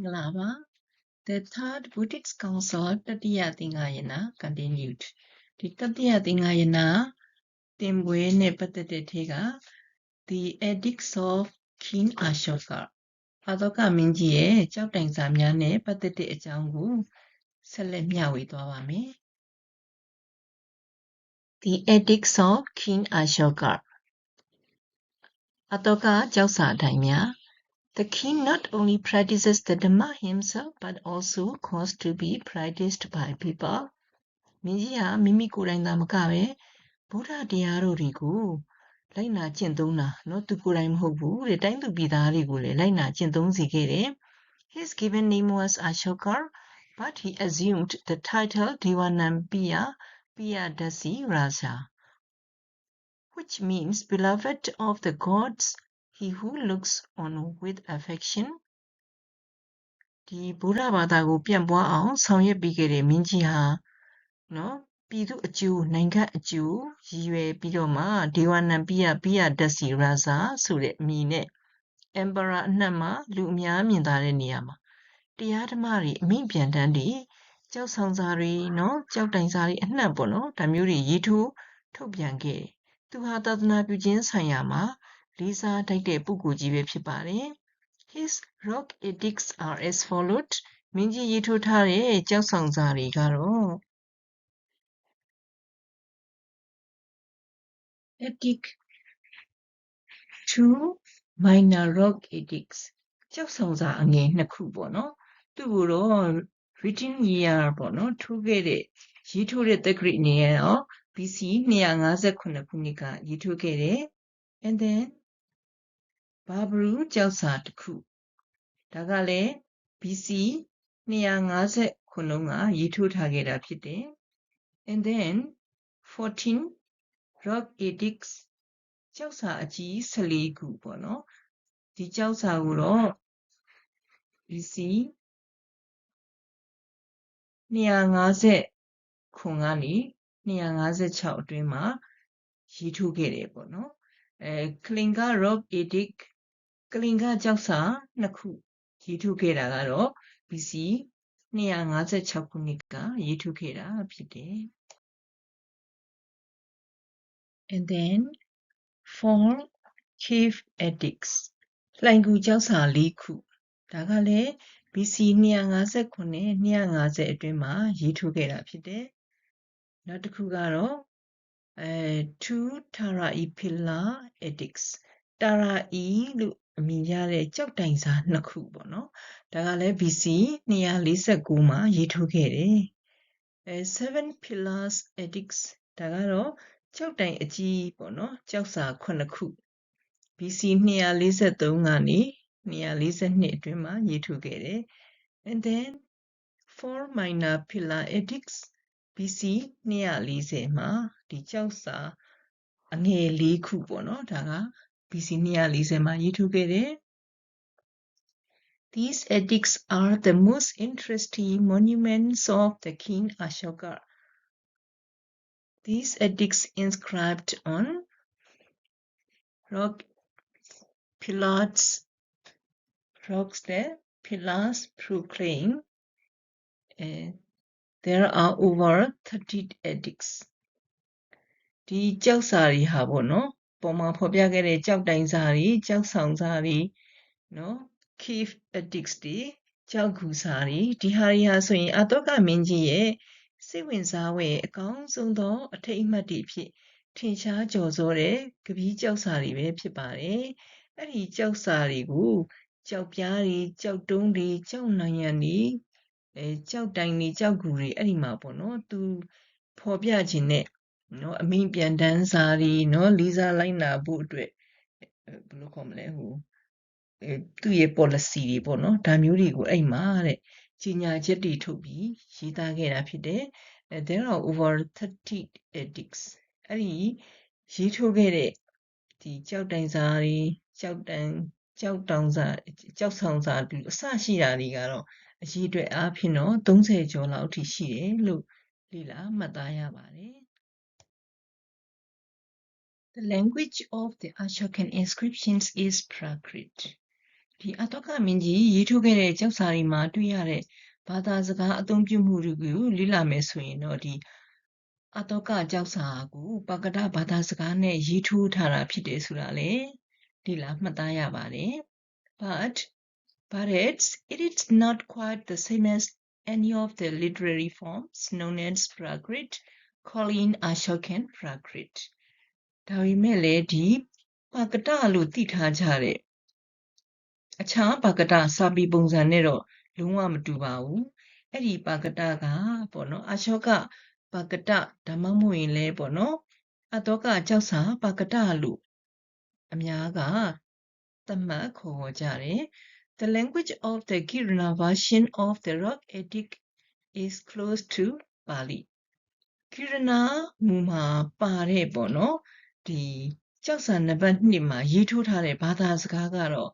မင်္ဂလာပါ The third Buddhist Council တတိယသင်္ဃာယနာ continued ဒီတတိယသင်္ဃာယနာတင်ပွဲနဲ့ပတ်သက်တဲ့ထဲက The Edicts of King Ashoka အာသောကမင်းကြီးရဲ့ကြောက်တိုင်စာများနဲ့ပတ်သက်တဲ့အကြောင်းကိုဆက်လက်မျှဝေသွားပါမယ် The Edicts of King Ashoka အတောကကြောက်စာအတိုင်းများ The king not only practices the Dhamma himself but also caused to be practiced by people. မင်းကြီးဟာမိမိကိုယ်တိုင်သာမကပဲဗုဒ္ဓတရားတော်တွေကိုလိုက်နာကျင့်သုံးတာနော်သူကိုယ်တိုင်မဟုတ်ဘူးတဲ့တိုင်းသူပြည်သားတွေကိုလည်းလိုက်နာကျင့်သုံးစေခဲ့တယ် His given name was Ashoka but he assumed the title Devanampiya Piyadasi Raja which means beloved of the gods he who looks on with affection ဒီဗုဒ္ဓဘာသာကို ပြန့်ပွားအောင် ဆောင်ရွက်ပေးခဲ့တဲ့မင်းကြီးဟာနော်ပြည်သူအကျိုးနိုင်ငံအကျိုးရည်ရွယ်ပြီးတော့မှဒေဝနံပိယပိယဒက်စီရာဇာဆိုတဲ့အမည်နဲ့ emperor အနှံ့မှာလူအများမြင်သာတဲ့နေရာမှာတရားဓမ္မတွေအမိန့်ပြန်တန်းတွေကြောက်ဆောင်စာတွေနော်ကြောက်တိုင်စာတွေအနှံ့ပေါ့နော်ဒါမျိုးတွေရေးထိုးထုတ်ပြန်ခဲ့တယ်သူဟာသာသနာပြုခြင်းဆိုင်ရာမှာ လေးစားတိုက်တဲ့ပုဂ္ဂိုလ်ကြီးပဲဖြစ်ပါတယ် His rock edicts are as followed မင်းကြီးရေးထိုးထားတဲ့ကြောက်ဆောင်စာတွေကတော့ Edict 2 minor rock edicts ကြောက်ဆောင်စာအငယ်နှစ်ခုပေါ့နော်သူ့ကိုတော့ written year ပေါ့နော်ထိုးခဲ့တဲ့ရေးထိုးတဲ့တက္ကရာအနေနဲ့တော့ BC 258ခုနှစ်ကရေးထိုးခဲ့တယ် and then ဘာဘရူကြောက်စာတစ်ခုဒါကလည်း BC 250ခုလုံးကရေးထိုးထားခဲ့တာဖြစ်တယ် and then 14 rock edicts ကြောက်စာအကြီး14ခုပေါ့နော်ဒီကြောက်စာကိုတော့ BC 250ခုကနေ256အတွင်းမှာရေးထိုးခဲ့တယ်ပေါ့နော်အဲကလင်္ကာ rock edict ကလင်္ကာကြောက်စာနှစ်ခုရေးထိုးခဲ့တာကတော့ BC 256ခုနှစ်ကရေးထိုးခဲ့တာဖြစ်တယ် and then for cave edicts လှိုင်ကူကြောက်စာ၄ခုဒါကလည်း BC 259နဲ့250အတွင်းမှာရေးထိုးခဲ့တာဖြစ်တယ်နောက်တစ်ခုကတော့အဲ2 Tara e Pillar edicts Tara e လို့ အမည်ရတဲ့ကြောက်တိုင်စာနှစ်ခုပေါ့နော်ဒါကလည်း BC 249မှာရေးထိုးခဲ့တယ်အဲ7 Pillars edicts ဒါကတော့ကြောက်တိုင်အကြီးပေါ့နော်ကြောက်စာ9ခု BC 243ကနေ242အတွင်းမှာရေးထိုးခဲ့တယ် and then four minor pillar edicts BC 240မှာဒီကြောက်စာအငယ်၄ခုပေါ့နော်ဒါက BC 240မှာရေးထိုးခဲ့တယ် These edicts are the most interesting monuments of the king Ashoka. These edicts inscribed on rock pillars, rocks there, pillars proclaim uh, there are over 30 edicts. ဒီကြောက်စာတွေဟာပေါ့နော် ပုံမှာဖော်ပြခဲ့တဲ့ကြောက်တိုင်စာတွေကြောက်ဆောင်စာတွေနော် cave edicts တွေကြောက်ကူစာတွေဒီဟာတွေဟာဆိုရင်အတောကမင်းကြီးရဲ့စိတ်ဝင်စားဝယ်အကောင်းဆုံးသော အထိတ်အမှတ်တွေဖြစ်ထင်ရှားကျော်စောတဲ့ကပီးကြောက်စာတွေပဲဖြစ်ပါတယ်အဲ့ဒီကြောက်စာတွေကိုကြောက်ပြားတွေကြောက်တုံးတွေကြောက်နိုင်ရံတွေအဲကြောက်တိုင်တွေကြောက်ကူတွေအဲ့ဒီမှာပေါ့နော်သူဖော်ပြခြင်းနဲ့ နော်အမိန်ပြန်တန်းစာတွေနော်လေးစားလိုက်နာဖို့အတွက်ဘယ်လိုခေါ်မလဲဟိုအဲသူ့ရဲ့ policy တွေပေါ့နော်ဒါမျိုးတွေကိုအဲ့မှာတဲ့ကြီးညာချက်တွေထုတ်ပြီးရေးသားခဲ့တာဖြစ်တယ် there are over 30 edicts အဲ့ဒီရေးထိုးခဲ့တဲ့ဒီကြောက်တိုင်စာတွေကြောက်တန်ကြောက်တောင်စာကြောက်ဆောင်စာဒီအစရှိတာတွေကတော့အရေးအတွက်အားဖြင့်တော့30ကျော်လောက်အထိရှိတယ်လို့လေ့လာမှတ်သားရပါတယ် The language of the Ashokan inscriptions is Prakrit. ဒီအတောကမင်းကြီးရေးထိုးခဲ့တဲ့ကျောက်စာတွေမှာတွေ့ရတဲ့ဘာသာစကားအသုံးပြုမှုတွေကိုလေ့လာမယ်ဆိုရင်တော့ဒီအတောကကျောက်စာကိုပကတဘာသာစကားနဲ့ရေးထိုးထားတာဖြစ်တယ်ဆိုတာလေလေ့လာမှတ်သားရပါတယ် but but it's it is not quite the same as any of the literary forms known as Prakrit, Colin Ashokan Prakrit ဒါပေမဲ့လည်းဒီပကတလို့သိထားကြတဲ့အခြားပါကတစာပေပုံစံနဲ့တော့လုံးဝမတူပါဘူးအဲ့ဒီပါကတကပေါ့နော်အရှောကပါကတဒါမှမဟုတ်ရင်လဲပေါ့နော်အတောကကြောက်စာပါကတလို့အများကသတ်မှတ်ခေါ်ကြတယ် The language of the Kirana version of the rock epic is close to Pali Kirana မူမှာပါတဲ့ပေါ့နော် ဒီကြောက်စာနံပါတ်2မှာရေးထိုးထားတဲ့ဘာသာစကားကတော့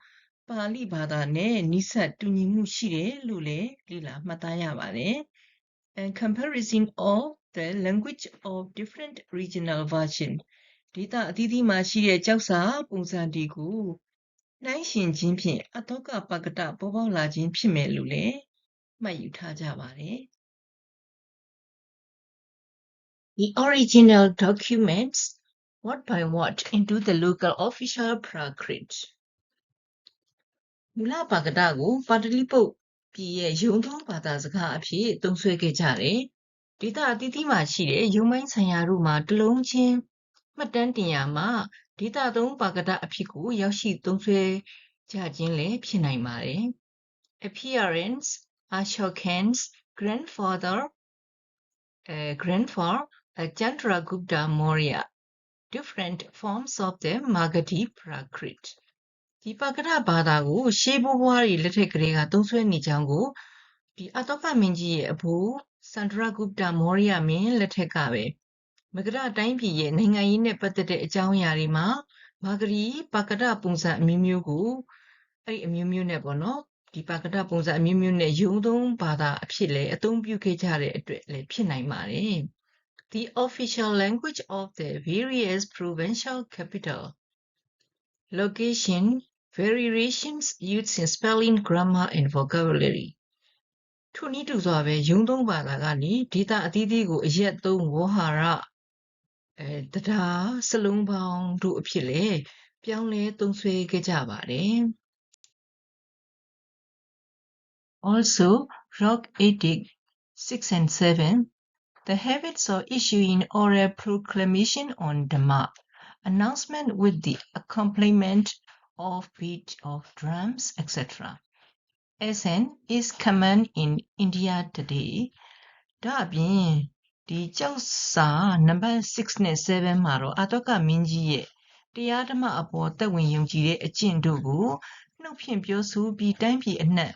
ပါဠိဘာသာနဲ့နိစပ်တူညီမှုရှိတယ်လို့လည်းလေ့လာမှတ်သားရပါတယ်။ And comparison of the language of different regional version ဒေသအသီးသီးမှာရှိတဲ့ကြောက်စာပုံစံတွေကိုနှိုင်းယှဉ်ခြင်းဖြင့်အတောကပကတပေါ်ပေါက်လာခြင်းဖြစ်မယ်လို့လည်းမှတ်ယူထားကြပါတယ်။ The original documents word by word into the local official Prakrit မူလပါကတကိုပါတလိပုတ်ပြည်ရဲ့ယုံထုံးဘာသာစကားအဖြစ်သုံးစွဲခဲ့ကြတယ်။ဒေသအသီးသီးမှာရှိတဲ့ယုံမိုင်းဆိုင်ရာတို့မှာတလုံးချင်းမှတ်တမ်းတင်ရမှာဒေသသုံးပါကတအဖြစ်ကိုရောက်ရှိသုံးစွဲကြခြင်းလည်းဖြစ်နိုင်ပါတယ်။ Appearance Ashokan's grandfather uh, grandfather uh, Chandragupta Maurya different forms of the Magadhi Prakrit ဒီပါကရဘာသာကို ရှေးဘိုးဘွားတွေလက်ထက်ကလေးကသုံးစွဲနေကြောင်းကိုဒီအတောကမင်းကြီးရဲ့အဖိုးစန္ဒရာဂုပတာမောရိယမင်းလက်ထက်ကပဲမကရတိုင်းပြည်ရဲ့နိုင်ငံရေးနဲ့ပတ်သက်တဲ့အကြောင်းအရာတွေမှာမာဂရီပါကရပုံစံအမျိုးမျိုးကိုအဲ့ဒီအမျိုးမျိုးနဲ့ပေါ့နော်ဒီပါကရပုံစံအမျိုးမျိုးနဲ့ယုံသုံးဘာသာအဖြစ်လေအသုံးပြုခဲ့ကြတဲ့အတွက်လည်းဖြစ်နိုင်ပါတယ် The official language of the various provincial capital location variations used in spelling, grammar, and vocabulary ထိုနည်းတူစွာပဲယုံသုံးဘာသာကနေဒေတာအသီးသီးကိုအရက်သုံးဝေါ်ဟာရအဲတရားစလုံးပေါင်းတို့အဖြစ်လေပြောင်းလဲသုံးဆွဲခဲ့ကြပါတယ် Also rock edict 6 and 7 the habits of issuing oral proclamation on Dhamma announcement with the accompaniment of beat of drums, etc. SN is common in India today. ဒါအပြင်ဒီကြောက်စာနံပါတ်6နဲ့7မှာတော့အတောကမင်းကြီးရဲ့တရားဓမ္မအပေါ်သက်ဝင်ယုံကြည်တဲ့အကျင့်တို့ကိုနှုတ်ဖြင့်ပြောဆိုပြီးတိုင်းပြည်အနှံ့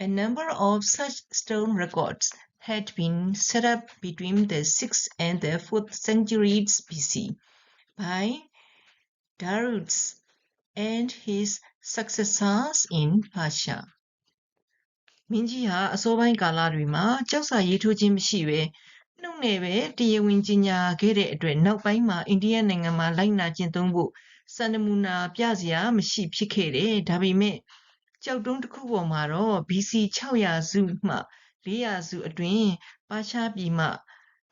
a number of such stone records had been set up between the 6th and the 4th centuries BC by Darius and his successors in Persia မင်းကြီးဟာအစောပိုင်းကာလတွေမှာကြောက်စာရေးထိုးခြင်းမရှိဘဲနှုတ်နဲ့ပဲတရားဝင်ကြီးညာခဲ့တဲ့အတွက်နောက်ပိုင်းမှာအိန္ဒိယနိုင်ငံမှာလိုက်နာကျင့်သုံးဖို့စံနမူနာပြစရာမရှိဖြစ်ခဲ့တယ်ဒါပေမဲ့ ကြောက်တုံးတစ်ခုပေါ်မှာတော့ BC 600စုမှ400စုအတွင်းပါရှားပြည်မှ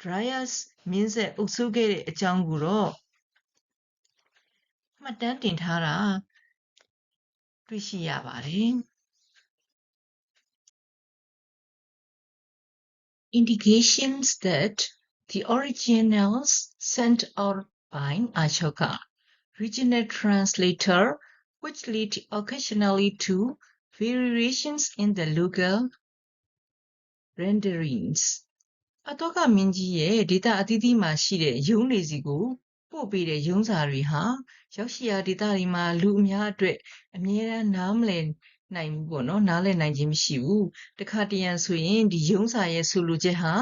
Dryas မင်းဆက်အုပ်စိုးခဲ့တဲ့အကြောင်းကိုတော့မှတ်တမ်းတင်ထားတာတွေ့ရှိရပါတယ် indications that the originals sent out by Ashoka regional translator which lead occasionally to variations in the local renderings အတော့ကမင်းကြီးရဲ့ဒေတာအသီးသီးမှာရှိတဲ့ရုံးတွေစီကိုပို့ပေးတဲ့ရုံးစာတွေဟာရောက်ရှိရာဒေသတွေမှာလူအများအတွက်အမြဲတမ်းနားမလည်နိုင်ဘူးပေါ့နော်နားလည်နိုင်ခြင်းမရှိဘူးတခါတရံဆိုရင်ဒီယုံစာရဲ့ဆိုလိုချက်ဟာ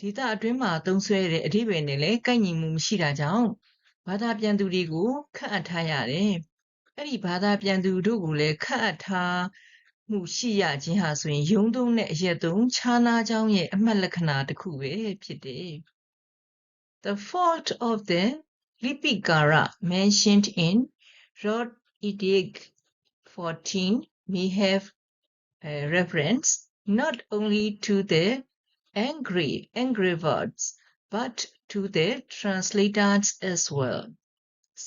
ဒေတာအတွင်းမှာသုံးဆွဲတဲ့အဓိပ္ပာယ်နဲ့လည်းကိုက်ညီမှုမရှိတာကြောင့်ဘာသာပြန်သူတွေကိုခန့်အပ်ထားရတယ် အဲ့ဒီဘာသာပြန်သူတို့ကိုလည်းခန့်အပ်ထားမှုရှိရခြင်းဟာဆိုရင်ယုံသုံးတဲ့အရက်သုံးခြားနာကြောင်းရဲ့အမှတ်လက္ခဏာတစ်ခုပဲဖြစ်တယ် The fault of the Lipikara mentioned in Rod Edict 14 may have a reference not only to the angry engravers but to the translators as well.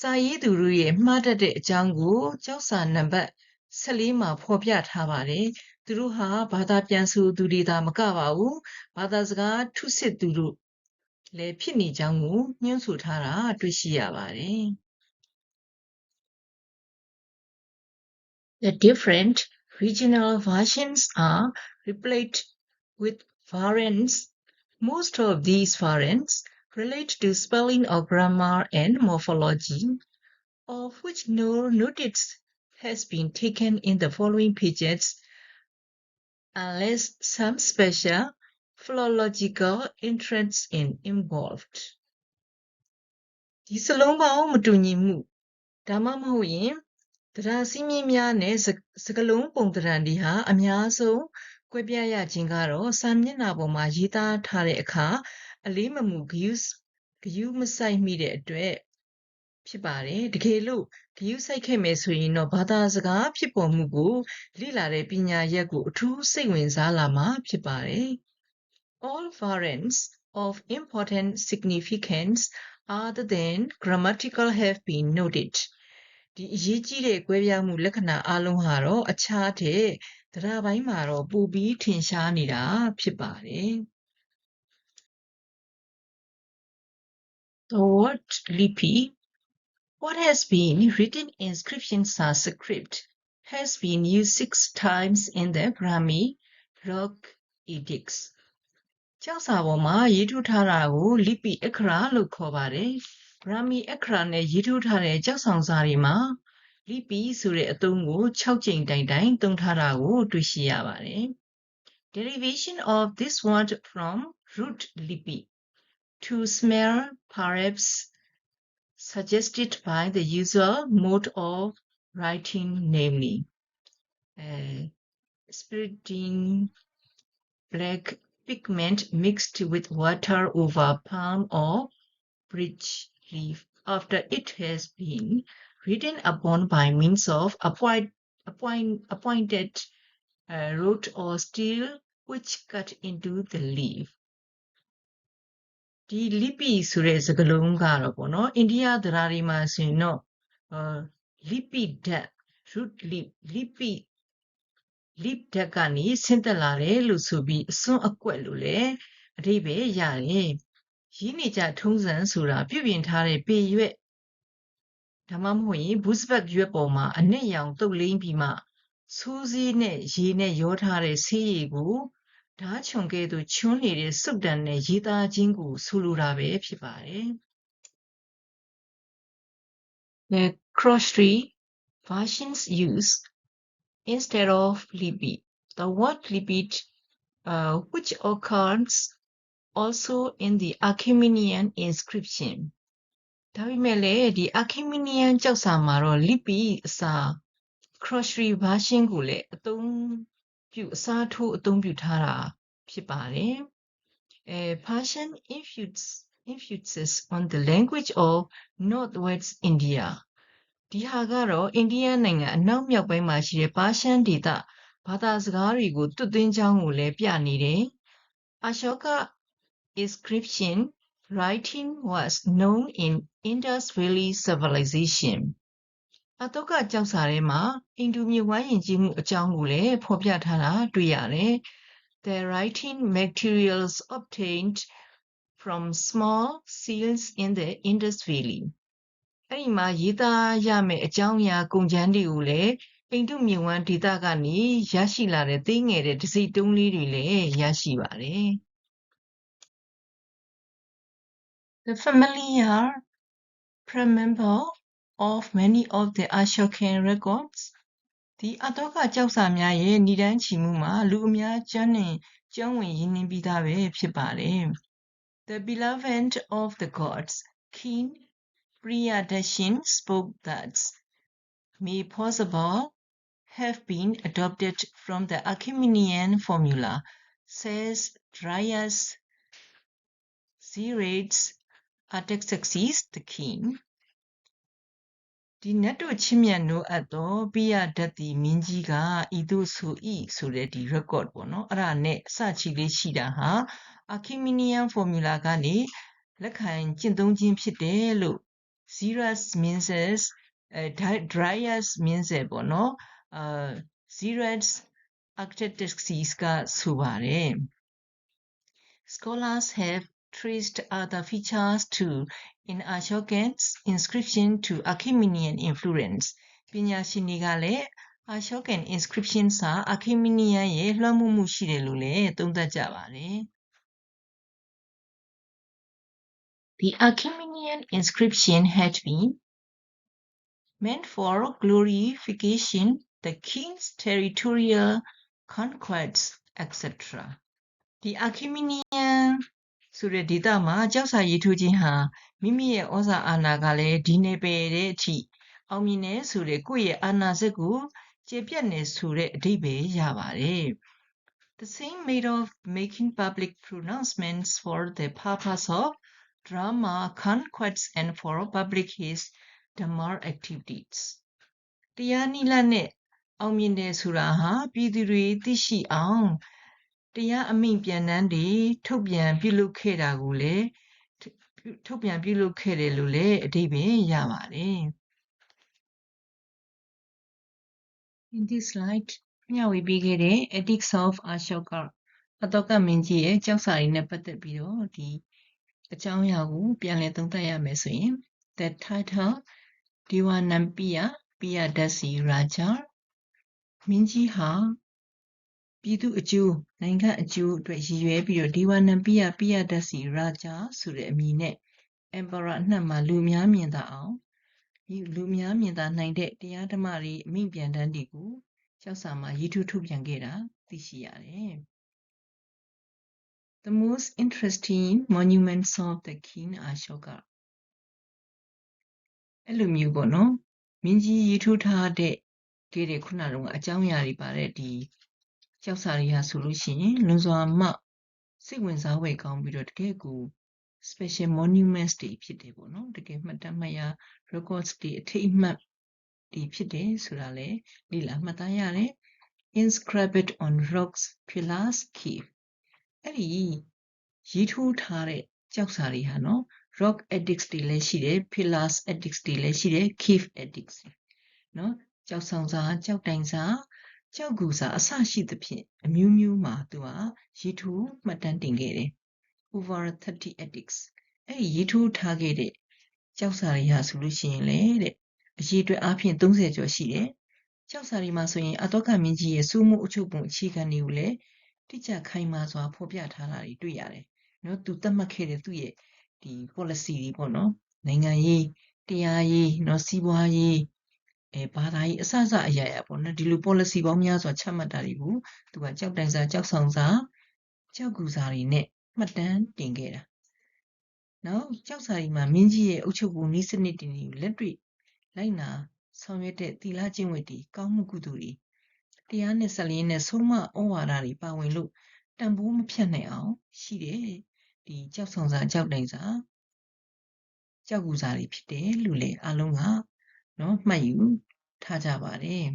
စာရေးသူတို့ရဲ့မှားတတ်တဲ့အကြောင်းကိုကြောက်စာနံပါတ်14မှာဖော်ပြထားပါတယ်။သူတို့ဟာဘာသာပြန်ဆိုသူတွေသာမကပါဘူး။ဘာသာစကားထုစစ်သူတို့လည်းဖြစ်နေကြောင်းကိုညွှန်းဆိုထားတာတွေ့ရှိရပါတယ်။ The different regional versions are replete with variants. Most of these variants relate to spelling or grammar and morphology, of which no notice has been taken in the following pages unless some special philological interests in involved. ဒီစလုံးပေါင်းမတူညီမှုဒါမှမဟုတ်ရင်တရားစည်းမျဉ်းများနဲ့စကလုံးပုံတရံတွေဟာအများဆုံး ကွဲပြားရခြင်းကတော့စာမျက်နှာပေါ်မှာရေးသားထားတဲ့အခါအလေးမမှုဂယုဂယုမဆိုင်မိတဲ့အတွက်ဖြစ်ပါတယ်တကယ်လို့ဂယုဆိုင်ခဲ့မယ်ဆိုရင်တော့ဘာသာစကားဖြစ်ပေါ်မှုကိုလေ့လာတဲ့ပညာရက်ကိုအထူးစိတ်ဝင်စားလာမှာဖြစ်ပါတယ် all variants of important significance other than grammatical have been noted ဒီအရေးကြီးတဲ့ကွဲပြားမှုလက္ခဏာအလုံးဟာတော့အခြားတဲ့ တရားပိုင်းမှာတော့ပိုပြီးထင်ရှားနေတာဖြစ်ပါတယ် The word lipi what has been written in inscription Sanskrit has been used six times in the Brahmi rock edicts ကျောက်စာပေါ်မှာရေးထိုးထားတာကိုလိပိအခရာလို့ခေါ်ပါတယ်။ Brahmi အခရာနဲ့ရေးထိုးထားတဲ့ကျောက်ဆောင်စာတွေမှာ လိပိဆိုတဲ့အသုံးကို6ကြိမ်တိုင်တိုင်သုံးထားတာကိုတွေ့ရှိရပါတယ်။ Derivation of this word from root lipi to smell perhaps suggested by the usual mode of writing namely uh, spiriting black pigment mixed with water over palm or bridge leaf after it has been written upon by means of appoint, appoint, appointed uh, root or steel which cut into the leaf ဒီလိပိဆိုတဲ့စကားလုံးကတော့ပေါ့နော်အိန္ဒိယသရာတွေမှာဆိုရင်တော့အာလိပိဓာတ် root leaf လိပိ leap ဓာတ်ကနေဆင်းသက်လာတယ်လို့ဆိုပြီးအစွန်းအကွက်လို့လည်းအဓိပ္ပာယ်ရတယ်။ရင်းနေကြထုံးစံဆိုတာပြုပြင်ထားတဲ့ပေရွက် ဒါမှမဟုတ်ရင်ဘူးစပတ်ရွက်ပေါ်မှာအနစ်ရောင်တုပ်လိမ့်ပြီးမှဆိုးစည်းနဲ့ရေနဲ့ရောထားတဲ့ဆေးရည်ကိုဓာချုံကဲ့သို့ချွန်းနေတဲ့စုပ်တံနဲ့ရေးသားခြင်းကိုဆိုလိုတာပဲဖြစ်ပါတယ်။ The cross tree versions use instead of lipid. The word lipid, uh, which occurs also in the Achaemenian inscription. ဒါပေမဲ့လည်းဒီ Achaemenian ကျောက်စာမှာတော့ lipid အစား crochet version ကိုလည်းအသုံးပြုအစားထိုးအသုံးပြုထားတာဖြစ်ပါတယ်။အဲ Persian influence influences on the language of northwest India ဒီဟာကတော့အိန္ဒိယနိုင်ငံအနောက်မြောက်ပိုင်းမှာရှိတဲ့ပါရှန်ဒေသဘာသာစကားတွေကိုတွတ်သွင်းကြောင်းကိုလည်းပြနေတယ်။ Ashoka inscription writing was known in Indus Valley civilization အတုကကျောက်စာထဲမှာအင်ဒူမြဝိုင်းယဉ်ကျေးမှုအကြောင်းကိုလည်းဖော်ပြထားတာတွေ့ရတယ်။ The writing materials obtained from small seals in the Indus Valley အဲ့ဒီမှာရေးသားရမယ့်အကြောင်းအရာကုန်ကျန်းတွေကိုလည်းအိန္ဒုမြဝန်းဒေသကနေရရှိလာတဲ့သေးငယ်တဲ့တစိတုံးလေးတွေလည်းရရှိပါတယ် The familiar preamble of many of the Ashokan records ဒီအတောကကြောက်စာများရဲ့ဏ္ဍန်ချီမှုမှာလူအများကျွမ်းနေကျွမ်းဝင်ရင်းနှီးပြီးသားပဲဖြစ်ပါတယ် The beloved of the gods King Priyadarshan spoke that may possible have been adopted from the Achaemenian formula says Dryas Xerates Artaxerxes the king ဒီနတ်တို့ချစ်မြတ်နိုးအပ်သောပိယဓာတ်တီမင်းကြီးကဤသို့ဆိုဤဆိုတဲ့ဒီ record ပေါ့နော်အဲ့ဒါနဲ့အစချီလေးရှိတာဟာ Archimedean formula ကနေလက်ခံကျင့်သုံးခြင်းဖြစ်တယ်လို့ Xerxes means Dryas means ပေါ့နော်အာ Xerxes Artaxerxes ကဆိုပါတယ် Scholars have traced other features too in Ashokan's inscription to Achaemenian influence ပညာရှင်တွေကလည်း Ashokan inscription စာ Achaemenian ရဲ့လွှမ်းမိုးမှုရှိတယ်လို့လည်းသုံးသပ်ကြပါတယ် The Achaemenian inscription had been meant for glorification the king's territorial conquests etc. The Achaemenian ဆိုတဲ့ဒေသမှာကြောက်စာရေးထိုးခြင်းဟာမိမိရဲ့ဩဇာအာဏာကလည်းဒီနယ်ပယ်တဲ့အထိအောင်မြင်နေဆိုတဲ့ကိုယ့်ရဲ့အာဏာစက်ကိုကျေပြတ်နေဆိုတဲ့အဓိပ္ပာယ်ရပါတယ် The same made of making public pronouncements for the purpose of drama conquests and for public his dhamma activities တရားနိလနဲ့အောင်မြင်တယ်ဆိုတာဟာပြည်သူတွေသိရှိအောင် တရားအမိန့်ပြန်တမ်းတွေထုတ်ပြန်ပြုလုပ်ခဲ့တာကိုလည်းထုတ်ပြန်ပြုလုပ်ခဲ့တယ်လို့လည်းအဓိပ္ပာယ်ရပါတယ် In this slide မျှဝေပေးခဲ့တဲ့ Ethics of Ashoka အတောကမင်းကြီးရဲ့ကြောက်စာရည်နဲ့ပတ်သက်ပြီးတော့ဒီအကြောင်းအရာကိုပြန်လည်သုံးသပ်ရမယ်ဆိုရင် The title Devanampiya Piyadasi Raja မင်းကြီးဟာ ပြည်သူအကျိုးနိုင်ငံအကျိုးအတွက်ရည်ရွယ်ပြီးတော့ဒီဝနံပိယပိယဒတ်စီရာဂျာဆိုတဲ့အမည်နဲ့ emperor အနှံ့မှာလူများမြင်သာအောင်လူများမြင်သာနိုင်တဲ့တရားဓမ္မတွေအမိပြန်တန်းတွေကိုကျောက်စာမှာရည်ထူးထုတ်ပြန်ခဲ့တာသိရှိရတယ်။ The most interesting monuments of the king Ashoka အဲ့လိုမျိုးပေါ့နော်မင်းကြီးရည်ထူးထားတဲ့ခဲ့တဲ့ခုနကအကြောင်းအရာတွေပါတဲ့ဒီ ကျောက်စာတွေဟာဆိုလို့ရှိရင်လွန်စွာမှစိတ်ဝင်စားဖွယ်ကောင်းပြီးတော့တကယ်ကို special monuments တွေဖြစ်တယ်ပေါ့နော်တကယ်မှတ်တမ်းမှတ်ရ records တွေအထိတ်အမှတ်တွေဖြစ်တယ်ဆိုတာလေလေ့လာမှတ်သားရတယ် inscribed on rocks pillars cave အဲ့ဒီရေးထိုးထားတဲ့ကျောက်စာတွေဟာနော် rock edicts တွေလည်းရှိတယ် pillars edicts တွေလည်းရှိတယ် cave edicts နော်ကျောက်ဆောင်စာကျောက်တိုင်စာ ကြောက်ကူစာအဆရှိသဖြင့်အမျိုးမျိုးမှာသူကရေးထိုးမှတ်တမ်းတင်ခဲ့တယ် over 30 edicts အဲ့ဒီရေးထိုးထားခဲ့တဲ့ကြောက်စာတွေဟာဆိုလို့ရှိရင်လေတဲ့အရေးအတွက်အပြင်30ကျော်ရှိတယ်ကြောက်စာတွေမှာဆိုရင်အတောကမင်းကြီးရဲ့စိုးမှုအချုပ်ပုံအခြေခံတွေကိုလည်းတိကျခိုင်မာစွာဖော်ပြထားတာတွေတွေ့ရတယ်နော်သူသတ်မှတ်ခဲ့တဲ့သူ့ရဲ့ဒီ policy တွေပေါ့နော်နိုင်ငံရေးတရားရေးနော်စီးပွားရေး အဲဘာသာရေးအစစအရာရာပေါ့နော်ဒီလို policy ပေါင်းများစွာချမှတ်တာတွေကိုသူကကြောက်တိုင်စာကြောက်ဆောင်စာကြောက်ကူစာတွေနဲ့မှတ်တမ်းတင်ခဲ့တာနော်ကြောက်စာရီမှာမင်းကြီးရဲ့အုပ်ချုပ်ပုံနည်းစနစ်တင်တွေကိုလက်တွေ့လိုက်နာဆောင်ရွက်တဲ့သီလကျင့်ဝတ်တွေကောင်းမှုကုသိုလ်တွေတရားနဲ့ဆက်လျင်းနဲ့ဆုံးမဩဝါဒတွေပါဝင်လို့တန်ဖိုးမဖြတ်နိုင်အောင်ရှိတယ်ဒီကြောက်ဆောင်စာကြောက်တိုင်စာကြောက်ကူစာတွေဖြစ်တယ်လို့လေအလုံးက နော်မှတ်ယူထားကြပါတယ်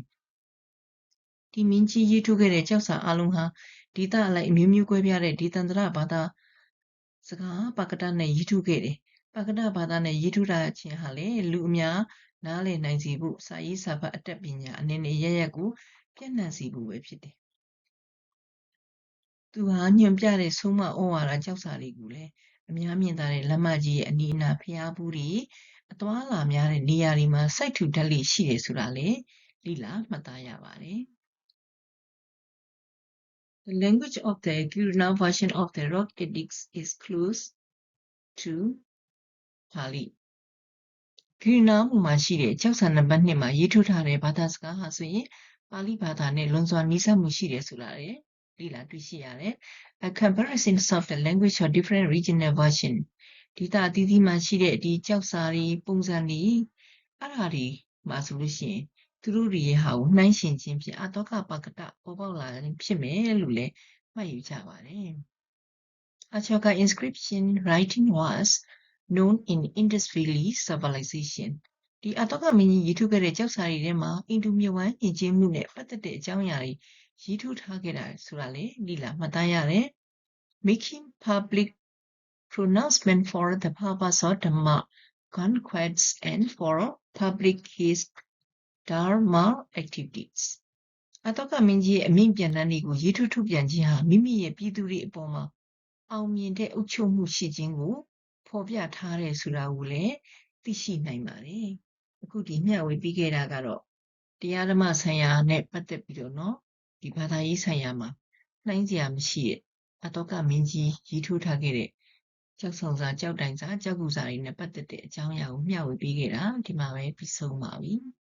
ဒီမင်းကြီးရေးထုတ်ခဲ့တဲ့ကြောက်စာအလုံးဟာဒေသအလိုက်အမျိုးမျိုးကွဲပြားတဲ့ဒေသန္တရဘာသာစကားပါကတနဲ့ရေးထုတ်ခဲ့တယ်ပါကတဘာသာနဲ့ရေးထုတ်တာချင်းဟာလေလူအများနားလည်နိုင်စေဖို့စာရေးစာဖတ်အတတ်ပညာအနေနဲ့ရရက်ကိုပြန့်နှံ့စေဖို့ပဲဖြစ်တယ်သူဟာညွန်ပြတဲ့ဆုံးမဩဝါဒကြောက်စာတွေကိုလည်းအများမြင်သာတဲ့လမ်းမကြီးရဲ့အနီးအနားဖျားဘူးတွေ အသွားလာများတဲ့နေရာတွေမှာစိုက်ထူဓာတ်လေးရှိတယ်ဆိုတာလေလိလာမှတ်သားရပါတယ် The language of the Girna version of the rock edicts is close to Pali. ဂီနာမှုမှာရှိတဲ့ကြောက်စာနံပါတ်2မှာရေးထိုးထားတဲ့ဘာသာစကားဟာဆိုရင်ပါဠိဘာသာနဲ့လွန်စွာနီးစပ်မှုရှိတယ်ဆိုတာလေလေ့လာတွေ့ရှိရတယ်။ A comparison of the language of different regional version ဒေသအသီးသီးမှာရှိတဲ့ဒီကြောက်စာတွေပုံစံတွေအဲ့ဒါတွေမှာဆိုလို့ရှိရင်သူတို့တွေရဲ့ဟာကိုနှိုင်းယှဉ်ခြင်းဖြင့်အတောကပကတပေါ်ပေါက်လာခြင်းဖြစ်မယ်လို့လည်းမှတ်ယူကြပါတယ်။ Ashoka inscription writing was known in Indus Valley civilization ဒီအတောကမင်းကြီးရေးထုတ်ခဲ့တဲ့ကြောက်စာတွေထဲမှာအင်ဒူမြဝန်းယဉ်ကျေးမှုနဲ့ပတ်သက်တဲ့အကြောင်းအရာတွေရေးထုတ်ထားခဲ့တာဆိုတာလေလိလာမှတ်သားရတယ်။ Making public pronouncement for the purpose of Dhamma conquests and for public his Dharma activities. အတောကမင်းကြီးရဲ့အမိန့်ပြန်တမ်းတွေကိုရေးထုတ်ထုတ်ပြန်ခြင်းဟာမိမိရဲ့ပြည်သူတွေအပေါ်မှာအောင်မြင်တဲ့အုပ်ချုပ်မှုရှိခြင်းကိုဖော်ပြထားတယ်ဆိုတာကိုလည်းသိရှိနိုင်ပါတယ်။အခုဒီမျှဝေပြီးခဲ့တာကတော့တရားဓမ္မဆိုင်ရာနဲ့ပတ်သက်ပြီးတော့နော်ဒီဘာသာရေးဆိုင်ရာမှာနှိုင်းစရာမရှိတဲ့အတောကမင်းကြီးရေးထိုးထားခဲ့တဲ့ ကြောက်ဆောင်စာကြောက်တိုင်စာကြောက်ကူစာတွေနဲ့ပတ်သက်တဲ့အကြောင်းအရာကိုမျှဝေပေးခဲ့တာဒီမှာပဲပြီးဆုံးပါပြီ။